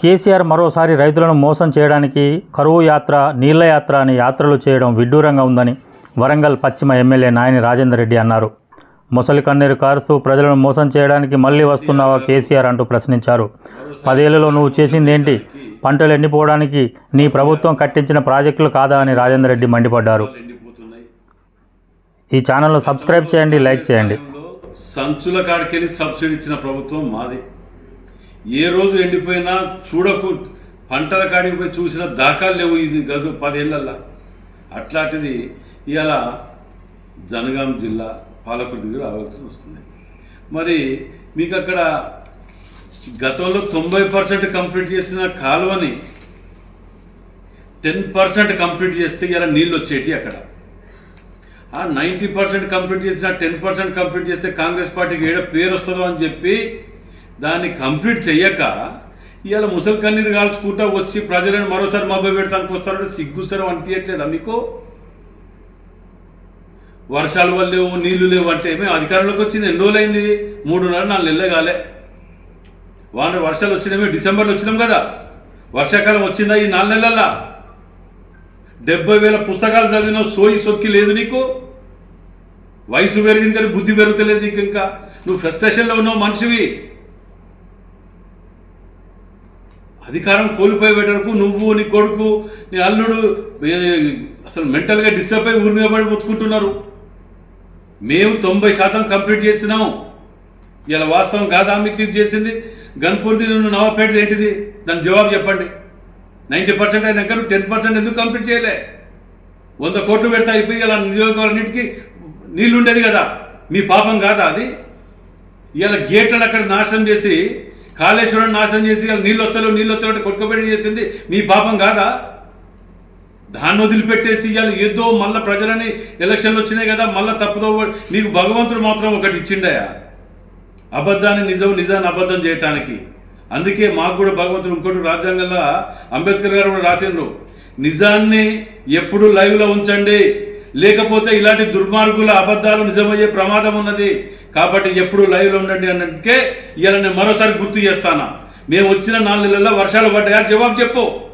కేసీఆర్ మరోసారి రైతులను మోసం చేయడానికి కరువు యాత్ర నీళ్ళ యాత్ర అని యాత్రలు చేయడం విడ్డూరంగా ఉందని వరంగల్ పశ్చిమ ఎమ్మెల్యే నాయని రాజేందర్ రెడ్డి అన్నారు. ముసలి కన్నీరు కారుస్తూ ప్రజలను మోసం చేయడానికి మళ్ళీ వస్తున్నావా కేసీఆర్ అంటూ ప్రశ్నించారు. పదేళ్ళలో నువ్వు చేసిందేంటి పంటలు ఎండిపోవడానికి నీ ప్రభుత్వం కట్టించిన ప్రాజెక్టులు కాదా అని రాజేందర్ రెడ్డి మండిపడ్డారు. ఈ ఛానల్ను సబ్స్క్రైబ్ చేయండి లైక్ చేయండి. సంచుల కాడికెళ్ళి సబ్సిడీ ఇచ్చిన ప్రభుత్వం మాది. ఏ రోజు ఎండిపోయినా చూడకు పంటల కాడికి పోయి చూసిన దాఖలు లేవు ఇది గదు పదేళ్ళల్లా అట్లాంటిది ఇవాళ జనగాం జిల్లా పాలకుడి దగ్గర ఆలోచన వస్తుంది. మరి మీకు అక్కడ గతంలో తొంభై పర్సెంట్ కంప్లీట్ చేసిన కాలువని టెన్ పర్సెంట్ కంప్లీట్ చేస్తే ఇలా నీళ్ళు వచ్చేటి అక్కడ. ఆ నైంటీ పర్సెంట్ కంప్లీట్ చేసిన టెన్ పర్సెంట్ కంప్లీట్ చేస్తే కాంగ్రెస్ పార్టీకి ఏడ పేరు వస్తుందో అని చెప్పి దాన్ని కంప్లీట్ చెయ్యక ఇవాళ ముసలి కన్నీరు కాల్చుకుంటా వచ్చి ప్రజలను మరోసారి మబ్బై పెడతానికి వస్తారంటే సిగ్గుసరం అనిపించట్లేదా మీకు? వర్షాలు వల్ల లేవు నీళ్ళు లేవు అంటే మేము అధికారంలోకి వచ్చింది. ఎన్ని రోజులైంది? మూడున్నర నాలుగు నెలలే కాలే. వాన వర్షాలు వచ్చినామే డిసెంబర్లో వచ్చినాం కదా. వర్షాకాలం వచ్చిందా ఈ నాలుగు నెలల్లో? డెబ్బై వేల పుస్తకాలు చదివిన సోయి సొక్కి లేదు నీకు? వయసు పెరిగింది కానీ బుద్ధి పెరుగుతలేదు నీకు ఇంకా? నువ్వు ఫ్రస్ట్రేషన్లో ఉన్నావు మనిషివి. అధికారం కోల్పోయే వరకు నువ్వు నీ కొడుకు నీ అల్లుడు అసలు మెంటల్గా డిస్టర్బ్ అయి ఊరి మీద పడి బతుకుంటున్నారు. మేము తొంభై శాతం కంప్లీట్ చేసినాం. ఇలా వాస్తవం కాదా మీకు ఇది చేసింది? గన్పూర్ది నువ్వు నవపేటది ఏంటిది? దాని జవాబు చెప్పండి. నైంటీ పర్సెంట్ అయినాక నువ్వు టెన్ పర్సెంట్ ఎందుకు కంప్లీట్ చేయలే? వంద కోట్లు పెడతా అయిపోయి ఇలా నియోజకవర్గాన్నిటికీ నీళ్ళు ఉండేది కదా. మీ పాపం కాదా అది? ఇలా గేట్లను అక్కడ నాశనం చేసి కాళేశ్వరం నాశనం చేసి నీళ్ళు వస్తలో నీళ్ళు వస్తలేవు కొట్టుకోబెట్టి చేసింది. మీ పాపం కాదా? దాన్ని వదిలిపెట్టేసి ఇవాళ ఏదో మళ్ళీ ప్రజలని ఎలక్షన్లు వచ్చినాయి కదా మళ్ళీ తప్పుదో నీకు భగవంతుడు మాత్రం ఒకటి ఇచ్చిండయా? అబద్ధాన్ని నిజం నిజాన్ని అబద్ధం చేయటానికి. అందుకే మాకు కూడా భగవంతుడు ఇంకోటి రాజ్యాంగంలో అంబేద్కర్ గారు కూడా రాసిండ్రు. నిజాన్ని ఎప్పుడు లైవ్లో ఉంచండి. లేకపోతే ఇలాంటి దుర్మార్గుల అబద్ధాలు నిజమయ్యే ప్రమాదం ఉన్నది. కాబట్టి ఎప్పుడు లైవ్లో ఉండండి అన్నట్టుకే ఇవాళ నేను మరోసారి గుర్తు చేస్తాను. మేము వచ్చిన నాలుగు నెలల్లో వర్షాలు పడ్డాయా? జవాబు చెప్పు.